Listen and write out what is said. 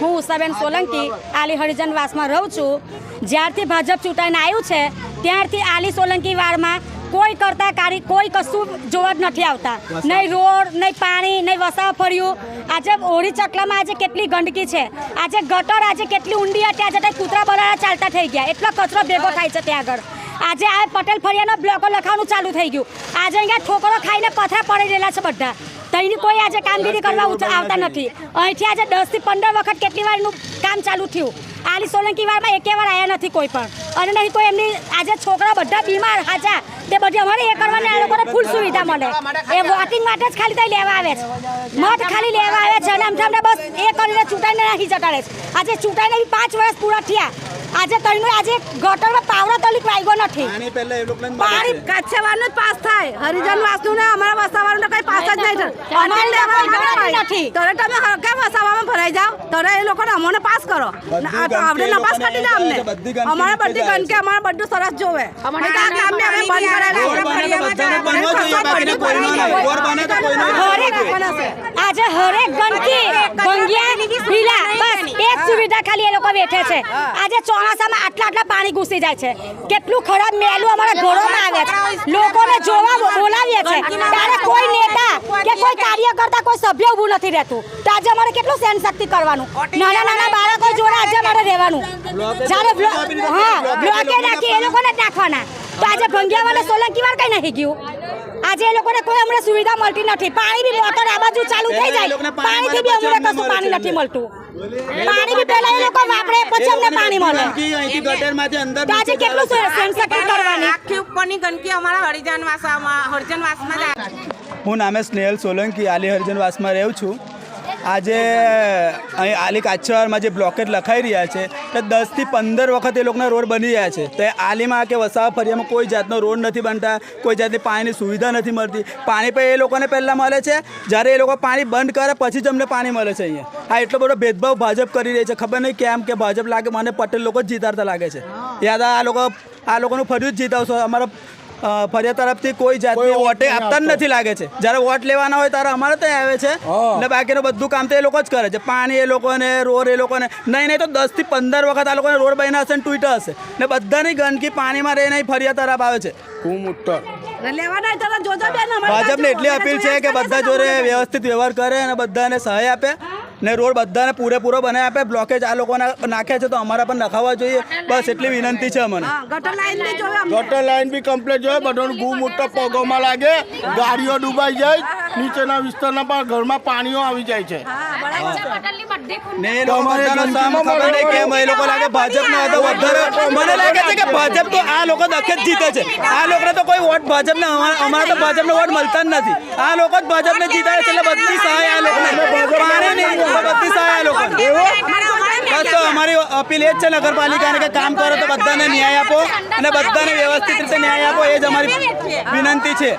હું ઉષાબેન સોલંકી આલી હરિજન વાસમાં રહું છું. જ્યારથી ભાજપ ચૂંટાઈને આવ્યું છે ત્યારથી આલી સોલંકી વારમાં કોઈ કરતા કાર્ય કોઈ કશું જોવા જ નથી આવતા. નહીં રોડ નહીં પાણી નહીં વસાવ ફર્યું. આજે ઓળી ચકલામાં આજે કેટલી ગંદકી છે. આજે ગટર આજે કેટલી ઊંડી હતી આજે ત્યાં કૂતરા બરાડા ચાલતા થઈ ગયા. એટલો કચરો ભેગો થાય છે ત્યાં આગળ. આજે આ પટેલ ફરિયાના બ્લોકો લખવાનું ચાલુ થઈ ગયું. આજે અહીંયા ઠોકરો ખાઈને પથરા પડી રહેલા છે બધા. તઈની કોઈ આજે કામગીરી કરવા આવતા નથી. અહીંથી આજે દસથી પંદર વખત કેટલી વારનું કામ ચાલુ થયું. આલી સોલંકી વારમાં એકે વાર આવ્યા નથી કોઈ પણ. અને નહીં કોઈ એમની આજે છોકરા બધા બીમાર, હાજા. તે બધી અમારે એ કરવાને, આ લોકોને ફૂલ સુવિધા મળે. એ વોટિંગ માટે જ ખાલી તઈ લેવા આવે છે. મત ખાલી લેવા આવે છે અને અમને બસ એ કરીને ચૂંટાઈને નાખી જતા રહે છે. આજે ચૂંટાઈને પાંચ વર્ષ પૂરા થયા. આજે તઈનું આજે ગટરમાં પાવડા તલીક વાગ્યો નથી. પાણી કાછેવારનું જ પાસ થાય. હરિજન વાસનું ને અમારા વસાવાનું તો કઈ પાસ જ નહીં નથી. તરે તમે કેમ વસાવામાં ભરાઈ જાવ તરે એ લોકોને અમોને પાસ કરો. બધી આ તો આપણે નપાસ કરી દે અમને. અમારે બધી ગંદકી અમારે બધું સરસ જોવે. અમારે આ કામ બી અમે બંધ નહીં આજે હરેક ગંદકી. ભંગિયા બસ એક સુવિધા ખાલી એ લોકો બેઠે છે. આજે ચોમાસામાં આટલા આટલા પાણી ઘૂસી જાય છે. કેટલું ખરાબ મેલું અમારા ઘરોમાં આવે છે. લોકોને જોવા બોલાવીએ છે. ત્યારે કોઈ નેતા કે કોઈ કાર્યકર્તા, કોઈ સભ્ય ઊભું નથી રહેતું. તો આજે અમારે કેટલું સહન શક્તિ કરવાનું? નાના નાના બાળકો જોડે આજે અમારે રહેવાનું. જ્યારે હા બ્લોકે નાખી, એ લોકોને નાખવાના. તો આજે ભંગિયાવાલા સોલંકી વાર કઈ નહીં ગયું? આજે એ લોકોને કોઈ હમણાં સુવિધા મળતી નથી. પાણી બી મોટર આ બાજુ ચાલુ થઈ જાય. પાણી પાણીથી બી અમને કશું પાણી નથી મળતું. પાણી બી પહેલા એ લોકો વાપરે પછી અમને પાણી મળે. આજે કેટલું. સેન્સેક્ટ કરવાની? આખી ઉપરની ગંદકી અમારા હરિજન વાસામાં હરિજન વાસમાં હું નામે સ્નેહલ સોલંકી આલી હરિજન વાસમાં રહું છું. આજે અહીં આલી કાચરમાં જે બ્લોકેટ લખાઈ રહ્યા છે, તે દસથી પંદર વખત એ લોકોના રોડ બની રહ્યા છે. તો આલીમાં કે વસાવા ફરિયામાં કોઈ જાતનો રોડ નથી બનતા, કોઈ જાતની પાણીની સુવિધા નથી મળતી. પાણી પણ એ લોકોને પહેલાં મળે છે, જ્યારે એ લોકો પાણી બંધ કરે પછી જ અમને પાણી મળે છે અહીંયા. આ એટલો બધો ભેદભાવ ભાજપ કરી રહી છે. ખબર નહીં કેમ કે ભાજપ લાગે, મને પટેલ લોકો જ જીતાડતા લાગે છે. યાદ આ લોકો, આ લોકોનું ફર્યું જ જીતાવશો. અમારા ફરિયા તરફથી કોઈ જાતની વોટે આપતા જ નથી લાગે છે. જ્યારે વોટ લેવાના હોય ત્યારે અમારે ત્યાં આવે છે. ને બાકીનું બધું કામ તો એ લોકો જ કરે છે. પાણી એ લોકોને રોડ એ લોકોને. નહીં નહીં તો દસથી પંદર વખત આ લોકોને રોડ બન્યા હશે ને ટ્વિટર હશે. ને બધાની ગંદકી પાણીમાં રહે નહીં ફરિયા તરફ આવે છે. ભાજપને એટલી અપીલ છે કે બધા જોડે વ્યવસ્થિત વ્યવહાર કરે અને બધાને સહાય આપે. ને રોડ બધાને પૂરેપૂરો બનાવી આપે. બ્લોકેજ આ લોકોના નાખ્યા છે તો અમારા પણ નખાવવા જોઈએ. બસ એટલી વિનંતી છે અમને. ગટર લાઈન બી કમ્પ્લીટ જોઈએ બધાનું ગુ મોટો પગોમાં લાગે. ગાડીઓ ડૂબાઈ જાય. નીચેના વિસ્તારના પણ ઘરમાં પાણીઓ આવી જાય છે. હા ને એ લોકો કેમ એ લોકો લાગે ભાજપ નો હતો વધારે. મને લાગે છે કે ભાજપ તો આ લોકો દખે જ જીતે છે. આ લોકોને તો કોઈ વોટ ભાજપને અમારા અમારા તો ભાજપને વોટ મળતા જ નથી. આ લોકો જ ભાજપને જીતાડે છે એટલે બધી સહાય આ લોકોને. બસ તો અમારી અપીલ એ જ છે નગરપાલિકાને કે કામ કરો તો બધાને ન્યાય આપો અને બધાને વ્યવસ્થિત રીતે ન્યાય આપો એ જ અમારી વિનંતી છે.